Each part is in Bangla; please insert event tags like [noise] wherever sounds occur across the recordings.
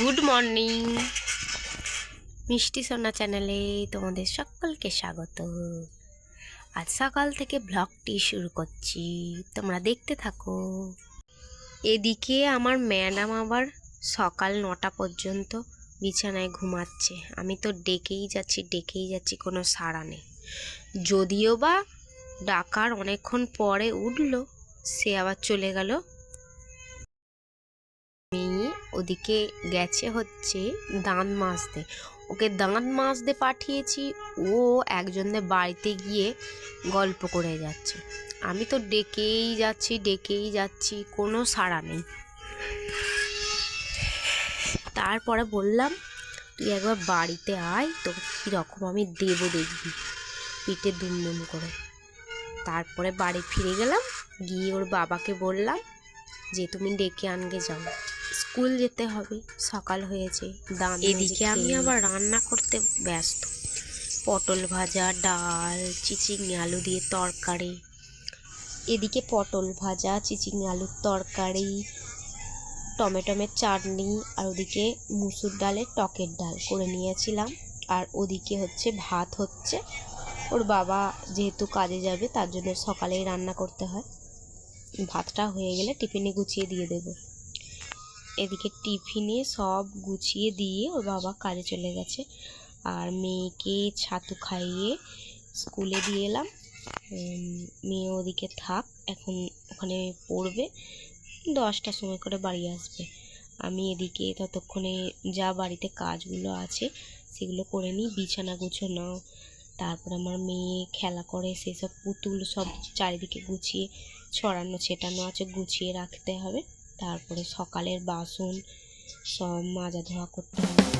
Good morning. মিষ্টি সোনা চ্যানেলে তোমাদের সকলকে স্বাগত। আজ সকাল থেকে ব্লগটি শুরু করছি। তোমরা দেখতে থাকো। এদিকে আমার ম্যাডাম আবার সকাল নটা পর্যন্ত বিছানায় ঘুমাচ্ছে। আমি তো ডেকেই যাচ্ছি ডেকেই যাচ্ছি, কোনো সাড়া নেই। যদিও বা ডাকার অনেকক্ষণ পরে উঠল, সে আবার চলে গেল মেয়ে ওদিকে গেছে হচ্ছে দাঁত মাজতে। ওকে দাঁত মাজতে পাঠিয়েছি, ও একজনের বাড়িতে গিয়ে গল্প করে যাচ্ছে। আমি তো ডেকেই যাচ্ছি ডেকেই যাচ্ছি, কোনো সাড়া নেই। তারপরে বললাম, তুই একবার বাড়িতে আয়, তোকে কীরকম আমি দেবো দেখবি। পিঠে দুমদুম করে। তারপরে বাড়ি ফিরে গেলাম, গিয়ে ওর বাবাকে বললাম, যে তুমি ডেকে আনগে যাও। স্কুল যেতে হবে সকাল হয়েছে দাঁত এদিকে আমি আবার রান্না করতে ব্যস্ত। পটল ভাজা ডাল চিচিঙে আলু দিয়ে তরকারি। এদিকে পটল ভাজা চিচিঙে আলুর তরকারি টমেটোমের চাটনি আর ওদিকে মুসুর ডালের টকের ডাল করে নিয়েছিলাম। আর ওদিকে হচ্ছে ভাত হচ্ছে। ওর বাবা যেহেতু কাজে যাবে তার জন্য সকালেই রান্না করতে হয়। ভাতটা হয়ে গেলে টিফিনে গুছিয়ে দিয়ে দেবো। এদিকে টিফিনে সব গুছিয়ে দিয়ে ওর বাবা কাজে চলে গেছে। আর মেয়েকে ছাতু খাইয়ে স্কুলে দিয়ে এলাম। মেয়ে ওদিকে থাক, এখন ওখানে পড়বে। দশটার সময় করে বাড়ি আসবে। আমি এদিকে ততক্ষণে যা বাড়িতে কাজগুলো আছে সেগুলো করে নিই, বিছানা গুছানো, তারপর আমার মেয়ে খেলা করে, সেসব পুতুল সব চারিদিকে গুছিয়ে, ছড়ানো, ছেটানো আছে, গুছিয়ে রাখতে হবে। তারপরে সকালের বাসন সব মাজা ধোয়া করতে হবে।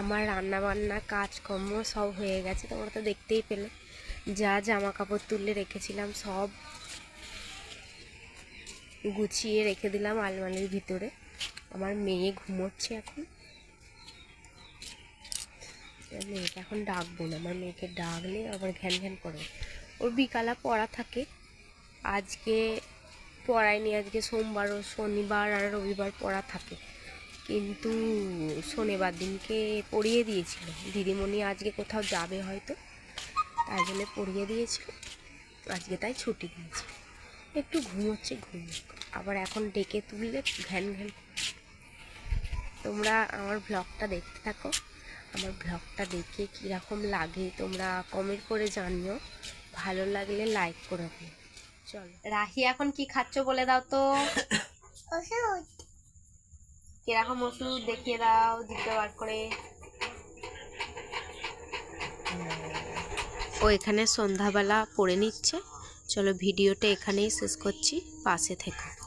আমার রান্না বান্না কাজকর্ম সব হয়ে গেছে, তোমরা তো দেখতেই পেলে। যা জামা কাপড় তুলে রেখেছিলাম, সব গুছিয়ে রেখে দিলাম আলমারির ভিতরে। আমার মেয়ে ঘুমোচ্ছে এখন। মেয়েকে এখন ডাকবো না, আমার মেয়েকে ডাকলে আবার ঘ্যান ঘ্যান করে। ওর বিকালা পড়া থাকে। আজকে পড়ায়নি, আজকে সোমবার ও শনিবার আর রবিবার পড়া থাকে। কিন্তু শনিবার দিনকে পড়িয়ে দিয়েছিল। দিদিমণি আজকে কোথাও যাবে হয়তো, তাই জন্য পড়িয়ে দিয়েছিল। আজকে তাই ছুটি দিয়েছে। একটু ঘুমোচ্ছে ঘুমুক আবার এখন ডেকে তুললে ঘ্যান ঘ্যান। তোমরা আমার ব্লগটা দেখতে থাকো। আমার ব্লগটা দেখে কীরকম লাগে তোমরা কমেন্ট করে জানিও। ভালো লাগলে লাইক করে দিও। চলো। রাহি, এখন কি খাচ্ছ বলে দাও তো। [coughs] ওষুধ। কীরকম ওষুধ দেখিয়ে দাও দিতে বার করে ও এখানে সন্ধ্যাবেলা পড়ে নিচ্ছে। চলো ভিডিওটা এখানেই শেষ করছি। পাশে থেকো।